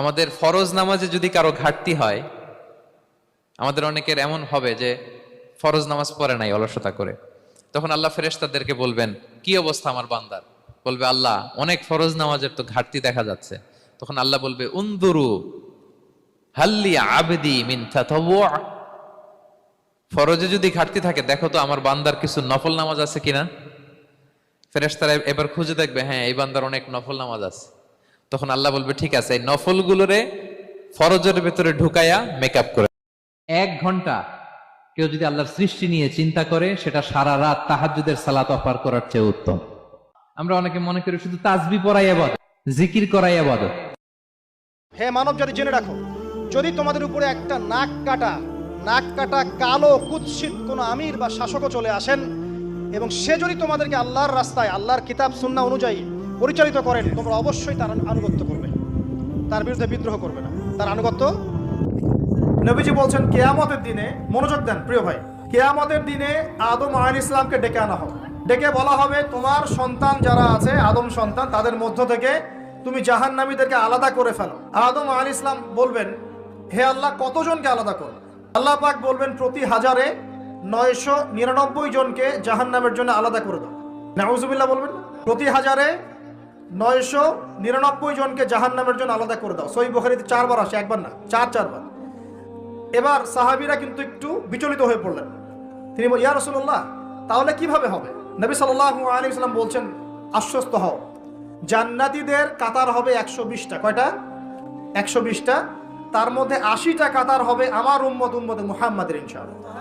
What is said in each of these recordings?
আমাদের ফরজ নামাজে যদি কারও ঘাটতি হয়, আমাদের অনেকের এমন হবে যে ফরজ নামাজ পড়ে নাই অলসতা করে। তখন আল্লাহ ফেরেশতাদেরকে বলবেন, কি অবস্থা আমার বান্দার? বলবে, আল্লাহ, অনেক ফরজ নামাজের তো ঘাটতি দেখা যাচ্ছে। তখন আল্লাহ বলবে উন্দুরু হাল্লি আবেদি মিন ফরজে যদি ঘাটতি থাকে, দেখো তো আমার বান্দার কিছু নফল নামাজ আছে কিনা? ফেরেশতারা এবার খুঁজে দেখবে হ্যাঁ এই বান্দার অনেক নফল নামাজ আছে। তখন আল্লাহ বলবে ঠিক আছে এই নফলগুলোরে ফরজের ভেতরে ঢুকায়া মেকআপ করে এক ঘণ্টা কেউ যদি আল্লাহর সৃষ্টি নিয়ে চিন্তা করে সেটা সারা রাত তাহাজ্জুদের সালাত অফার করার চেয়ে উত্তম। আমরা অনেকে মনে করি শুধু তাজবি পড়াই আবাদত জিকির করাই আবাদত। হে মানব জাতি জেনে রাখো যদি তোমাদের উপরে একটা নাক কাটা নাক কাটা কালো কুৎসিত কোনো আমির বা শাসকও চলে আসেন এবং সে যদি তোমাদেরকে আল্লাহর রাস্তায় আল্লাহর কিতাব সুন্না অনুযায়ী পরিচালিত করেন, তোমরা অবশ্যই তার আনুগত্য করবে। তার বিরুদ্ধে বিদ্রোহ করবে না। তার আনুগত্য? নবীজি বলছেন, কেয়ামতের দিনে মনোযোগ দেন, প্রিয় ভাই। কেয়ামতের দিনে আদম আলাইহিস ইসলামকে ডেকে আনা হবে। ডেকে বলা হবে, তোমার সন্তান যারা আছে, আদম সন্তান, তাদের মধ্য থেকে তুমি জাহান্নামীদেরকে আলাদা করে ফেলো। আদম আলী ইসলাম বলবেন, হে আল্লাহ, কতজনকে আলাদা করো? আল্লাহ পাক বলবেন, প্রতি হাজারে নয়শো নিরানব্বই জনকে জাহান্নামের জন্য আলাদা করে দাও। নাউজুবিল্লাহ বলবেন, প্রতি হাজারে নয়শো নিরানব্বই জনকে জাহান্নামের জন্য আলাদা করে দাও। সই বখারিতে চারবার আসে, একবার না, চার, চারবার। এবার সাহাবিরা কিন্তু একটু বিচলিত হয়ে পড়লেন। তিনি বল- ইয়া রসুল্লাহ তাহলে কীভাবে হবে? নবী সাল্লাহ আলী সাল্লাম বলছেন, আশ্বস্ত হও, জান্নাতীদের কাতার হবে একশো বিশটা। কয়টা? একশো বিশটা। তার মধ্যে আশিটা কাতার হবে আমার উম্মত উম্মত মুহাম্মাদের, ইনশাআল্লাহ।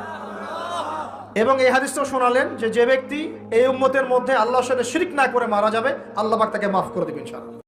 এবং এই হাদিসটাও শোনালেন যে যে ব্যক্তি এই উম্মতের মধ্যে আল্লাহর সাথে শিরিক না করে মারা যাবে, আল্লাহ পাক তাকে মাফ করে দেবেন ইনশাআল্লাহ।